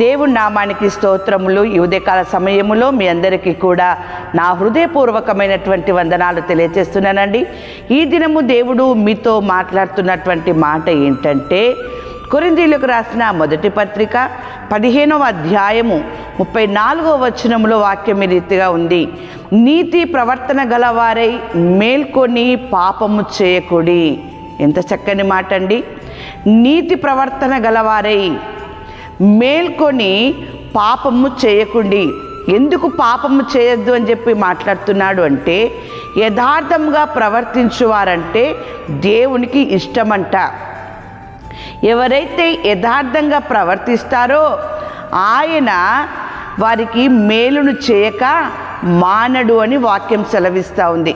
దేవుని నామానికి స్తోత్రములు. ఈ ఉదయకాల సమయములో మీ అందరికీ కూడా నా హృదయపూర్వకమైనటువంటి వందనాలు తెలియజేస్తున్నానండి ఈ దినము దేవుడు మీతో మాట్లాడుతున్నటువంటి మాట ఏంటంటే కొరిందీలకు రాసిన మొదటి పత్రిక పదిహేనవ అధ్యాయము ముప్పై నాలుగవ వచనంలో వాక్యం రీతిగా ఉంది. నీతి ప్రవర్తన గలవారై మేల్కొని పాపము చేయకుడి. ఎంత చక్కని మాట అండి నీతి ప్రవర్తన గలవారై మేల్కొని పాపము చేయకుండి. ఎందుకు పాపము చేయొద్దు అని చెప్పి మాట్లాడుతున్నాడు అంటే యథార్థంగా ప్రవర్తించువారంటే దేవునికి ఇష్టమంట. ఎవరైతే యథార్థంగా ప్రవర్తిస్తారో ఆయన వారికి మేలును చేయక మానడు అని వాక్యం సెలవిస్తూ ఉంది.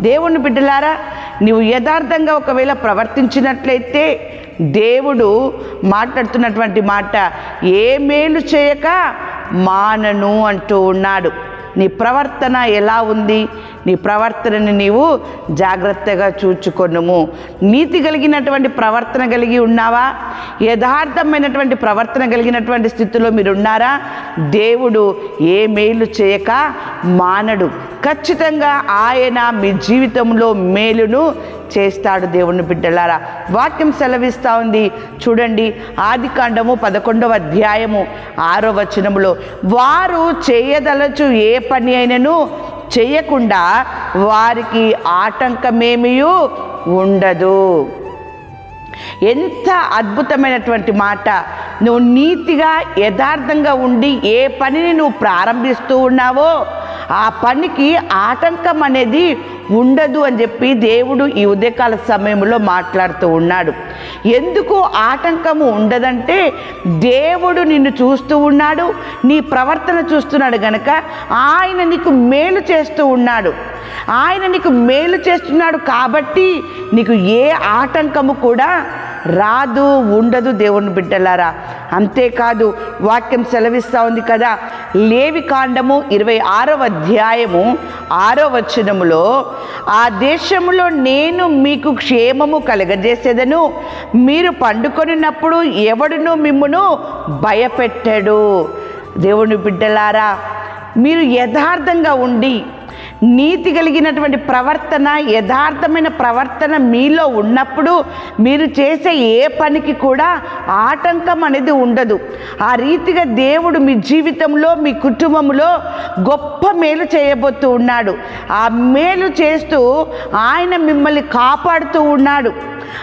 దేవుని బిడ్డలారా నీవు యథార్థంగా ఒకవేళ ప్రవర్తించినట్లయితే దేవుడు మాట్లాడుతున్నటువంటి మాట ఏ మేలు చేయక మానను అంటూ ఉన్నాడు. నీ ప్రవర్తన ఎలా ఉంది? నీ ప్రవర్తనని నీవు జాగ్రత్తగా చూచుకొనుము. నీతి కలిగినటువంటి ప్రవర్తన కలిగి ఉన్నావా? యథార్థమైనటువంటి ప్రవర్తన కలిగినటువంటి స్థితిలో మీరు ఉన్నారా దేవుడు ఏ మేలు చేయక మానడు. ఖచ్చితంగా ఆయన మీ జీవితంలో మేలును చేస్తాడు దేవుని బిడ్డలారా. వాక్యం సెలవిస్తూ ఉంది. చూడండి ఆది కాండము పదకొండవ అధ్యాయము ఆరో వచనములో వారు చేయదలచు ఏ పని అయినను చేయకుండా వారికి ఆటంకమేమియూ ఉండదు. ఎంత అద్భుతమైనటువంటి మాట. నువ్వు నీతిగా యథార్థంగా ఉండి ఏ పనిని నువ్వు ప్రారంభిస్తూ ఉన్నావో ఆ పనికి ఆటంకం అనేది ఉండదు అని చెప్పి దేవుడు ఈ ఉదయకాల సమయంలో మాట్లాడుతూ ఉన్నాడు. ఎందుకు ఆటంకము ఉండదంటే దేవుడు నిన్ను చూస్తూ ఉన్నాడు నీ ప్రవర్తన చూస్తున్నాడు గనక ఆయన నీకు మేలు చేస్తూ ఉన్నాడు. ఆయన నీకు మేలు చేస్తున్నాడు కాబట్టి నీకు ఏ ఆటంకము కూడా రాదు ఉండదు దేవుని బిడ్డలారా. అంతేకాదు వాక్యం సెలవిస్తూ ఉంది కదా లేవి కాండము ఇరవై ఆరవ అధ్యాయము ఆరో వచనములో ఆ దేశములో నేను మీకు క్షేమము కలగజేసేదను. మీరు పండుకొనినప్పుడు ఎవడును మిమ్మును భయపెట్టాడు. దేవుని బిడ్డలారా మీరు యథార్థంగా ఉండి నీతి కలిగినటువంటి ప్రవర్తన యథార్థమైన ప్రవర్తన మీలో ఉన్నప్పుడు మీరు చేసే ఏ పనికి కూడా ఆటంకం అనేది ఉండదు. ఆ రీతిగా దేవుడు మీ జీవితంలో మీ కుటుంబంలో గొప్ప మేలు చేయబోతూ ఉన్నాడు. ఆ మేలు చేస్తూ ఆయన మిమ్మల్ని కాపాడుతూ ఉన్నాడు.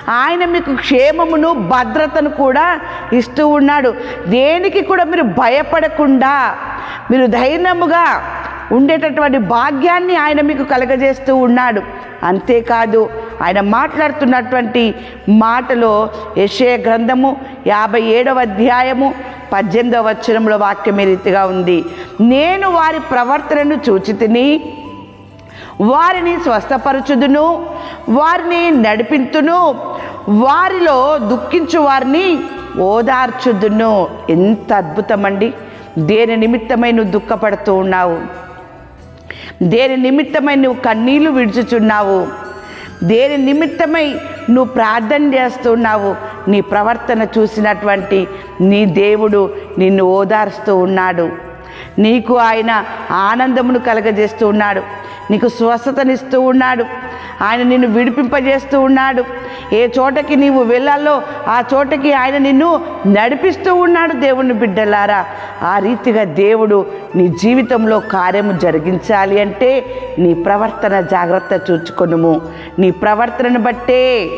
ఆయన మీకు క్షేమమును భద్రతను కూడా ఇస్తూ ఉన్నాడు. దేనికి కూడా మీరు భయపడకుండా మీరు ధైర్యముగా ఉండేటటువంటి భాగ్యాన్ని ఆయన మీకు కలగజేస్తూ ఉన్నాడు. అంతేకాదు ఆయన మాట్లాడుతున్నటువంటి మాటలో యశయ గ్రంథము యాభై ఏడవ అధ్యాయము పద్దెనిమిదవ వచనంలో వాక్యం రీతిగా ఉంది. నేను వారి ప్రవర్తనను చూచి తిని వారిని స్వస్థపరచుదును వారిని నడిపింతును వారిలో దుఃఖించు వారిని ఓదార్చుదును. ఎంత అద్భుతమండి. దేని నిమిత్తమై నువ్వు దుఃఖపడుతూ ఉన్నావు? దేని నిమిత్తమై నువ్వు కన్నీళ్ళు విడుచుచున్నావు? దేని నిమిత్తమై నువ్వు ప్రార్థన చేస్తున్నావు? నీ ప్రవర్తన చూసినటువంటి నీ దేవుడు నిన్ను ఓదారుస్తూ ఉన్నాడు. నీకు ఆయన ఆనందమును కలగజేస్తూ ఉన్నాడు. నీకు స్వస్థతనిస్తూ ఉన్నాడు. ఆయన నిన్ను విడిపింపజేస్తూ ఉన్నాడు. ఏ చోటకి నీవు వెళ్ళాలో ఆ చోటకి ఆయన నిన్ను నడిపిస్తూ ఉన్నాడు దేవుని బిడ్డలారా. ఆ రీతిగా దేవుడు నీ జీవితంలో కార్యము జరిగించాలి అంటే నీ ప్రవర్తన జాగ్రత్త చూచుకొనుము. నీ ప్రవర్తనను బట్టే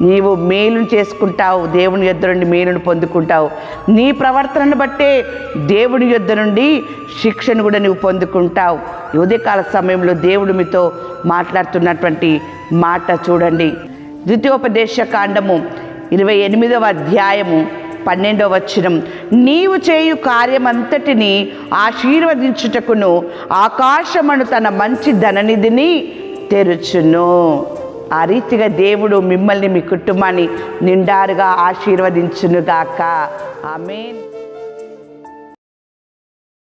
నీవు మేలును చేసుకుంటావు దేవుని యొద్ద నుండి మేలును పొందుకుంటావు. నీ ప్రవర్తనను బట్టే దేవుని యొద్ద నుండి శిక్షను కూడా నువ్వు పొందుకుంటావు. ఉదయకాల సమయంలో దేవుడు మీతో మాట్లాడుతున్నటువంటి మాట చూడండి. ద్వితీయోపదేశ కాండము ఇరవై ఎనిమిదవ అధ్యాయము పన్నెండవ వచనం. నీవు చేయు కార్యమంతటిని ఆశీర్వదించుటకును ఆకాశమును తన మంచి ధననిధిని తెరుచును. ఆ రీతిగా దేవుడు మిమ్మల్ని మీ కుటుంబాన్ని నిండారుగా ఆశీర్వదించునుగాక. ఆమెన్.